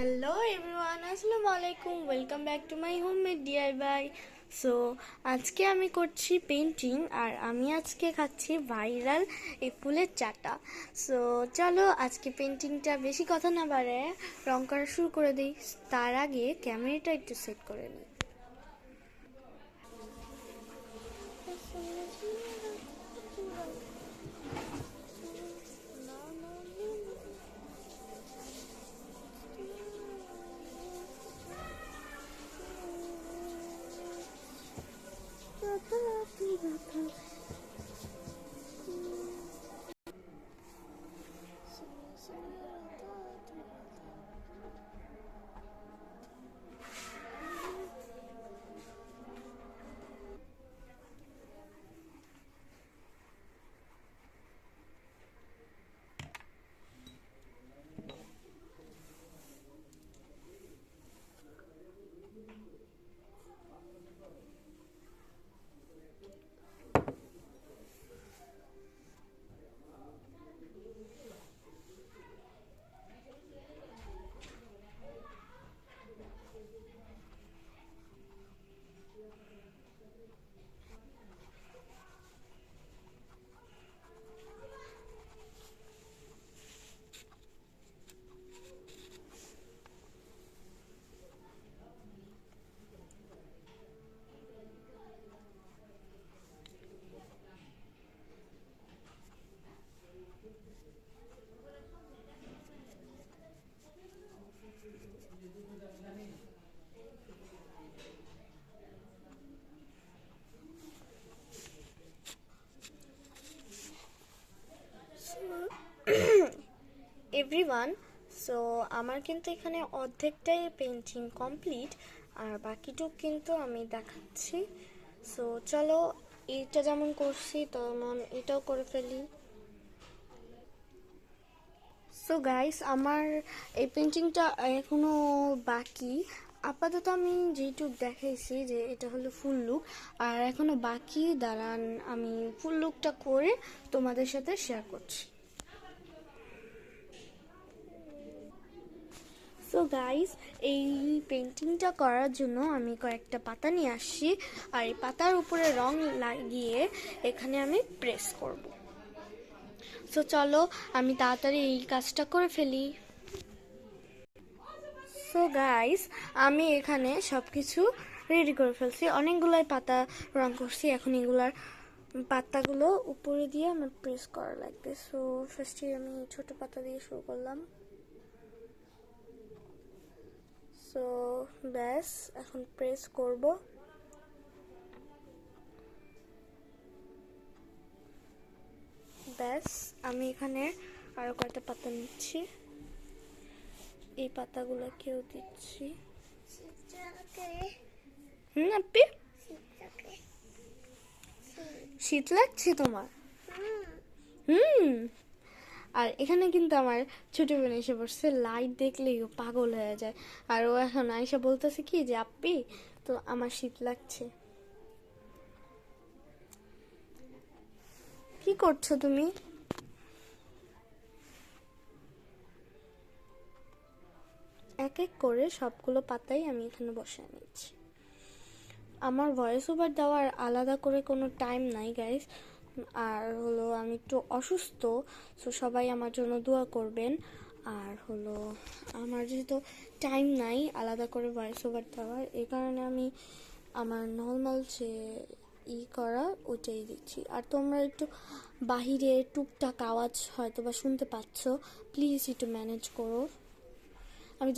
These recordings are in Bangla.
হ্যালো এভরিওয়ান আসসালামু আলাইকুম welcome back to my home made D I Y so আজকে আমি করছি পেন্টিং আর আমি আজকে খাচ্ছি ভাইরাল এই ফুলের চাটা। সো চলো আজকে পেন্টিংটা বেশি কথা না বাড়ে রং করা শুরু করে দিই। তার আগে ক্যামেরাটা একটু সেট করে নিই। Rapunzel. এভরিওয়ান সো আমার কিন্তু এখানে অর্ধেকটাই পেন্টিং কমপ্লিট আর বাকিটুক কিন্তু আমি দেখাচ্ছি। সো চলো, এইটা যেমন করছি, তেমন এটাও করে ফেলি। সো গাইস আমার এই পেন্টিংটা এখনও বাকি। আপাতত আমি যেটুক দেখাইছি যে এটা হলো ফুল লুক আর এখনও বাকি, দাঁড়ান, আমি ফুল লুকটা করে তোমাদের সাথে শেয়ার করছি। সো গাইস এই পেন্টিংটা করার জন্য আমি কয়েকটা পাতা নিয়ে আসছি। আর এই পাতার উপরে রং লাগিয়ে এখানে আমি প্রেস করব। সো চলো, আমি তাড়াতাড়ি এই কাজটা করে ফেলি। সো গাইস আমি এখানে সব কিছু রেডি করে ফেলছি। অনেকগুলোই পাতা রং করছি। এখন এগুলার পাতাগুলো উপরে দিয়ে আমার প্রেস করা লাগবে। সো ফার্স্টে আমি ছোট পাতা দিয়ে শুরু করলাম। সো ব্যাস এখন প্রেস করব। ব্যাস আমি এখানে আরও কয়েকটা পাতা নিচ্ছি? এই পাতাগুলোকেও দিচ্ছি। হুম আপি? শীত লাগছে তোমার? হুম। আর এখানে কিন্তু আমার ছোট বোন এসে পড়ছে লাইট দেখলেই ও পাগল হয়ে যায়। আর ও এখন আইসা বলতেছে কি যে আপ্পি তো আমার শীত লাগছে। কি করছ তুমি? এক এক করে সবগুলো পাতাই আমি এখানে বসে নিচ্ছি। আমার ভয়েস ওভার দেওয়ার আলাদা করে কোনো টাইম নাই গাইস আর হলো আমি একটু অসুস্থ সো সবাই আমার জন্য দোয়া করবেন। আর হলো আমার যেহেতু টাইম নাই, আলাদা করে ভয়েস ওভার দেওয়ার, এই কারণে আমি আমার নর্মাল যে ই করা, ওইটাই দিচ্ছি। আর তোমরা একটু বাহিরে টুকটাক আওয়াজ হয়তো বা শুনতে পাচ্ছ প্লিজ একটু ম্যানেজ করো। আমি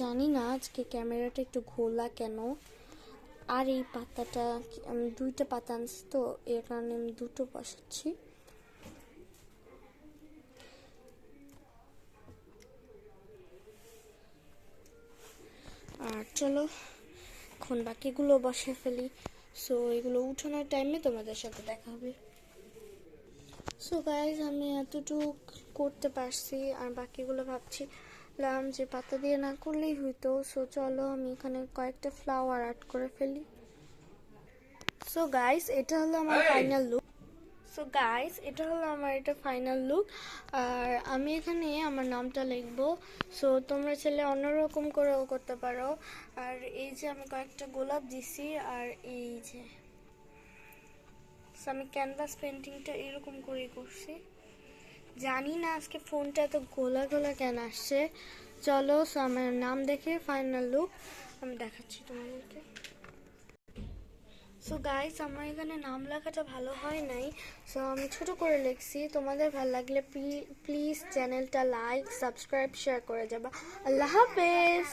জানি না আজকে ক্যামেরাটা একটু ঘোলা কেন। আর এই পাতাটা আমি দুইটা পাতা আনছি তো, এর কারণে আমি দুটো বসাচ্ছি। আর চলো, এখন বাকিগুলো বসে ফেলি। সো এগুলো উঠানোর টাইমে তোমাদের সাথে দেখা হবে। সো গাইজ আমি এতটুক করতে পারছি, আর বাকিগুলো ভাবছি। লাম যে পাতা দিয়ে না করলেই হইতো। সো চলো আমি এখানে কয়েকটা ফ্লাওয়ার আর্ট করে ফেলি। সো গাইস এটা হলো আমার ফাইনাল লুক সো গাইস এটা হলো আমার এটা ফাইনাল লুক আর আমি এখানে আমার নামটা লিখব। সো তোমরা ছেলে অন্যরকম করেও করতে পারো। আর এই যে আমি কয়েকটা গোলাপ দিছি আর এই যে আমি ক্যানভাস পেন্টিংটা এরকম করেই করছি। জানি না, আজকে ফোনটা এত গোলা গোলা কেন আসছে। চলো আমার নাম দেখে ফাইনাল লুক আমি দেখাচ্ছি তোমাদেরকে। সো গাইস আমার এখানে নাম লেখাটা ভালো হয় নাই। সো আমি ছোট করে লিখছি। তোমাদের ভালো লাগলে প্লিজ চ্যানেলটা লাইক সাবস্ক্রাইব শেয়ার করে যাবা। আল্লাহ হাফেজ!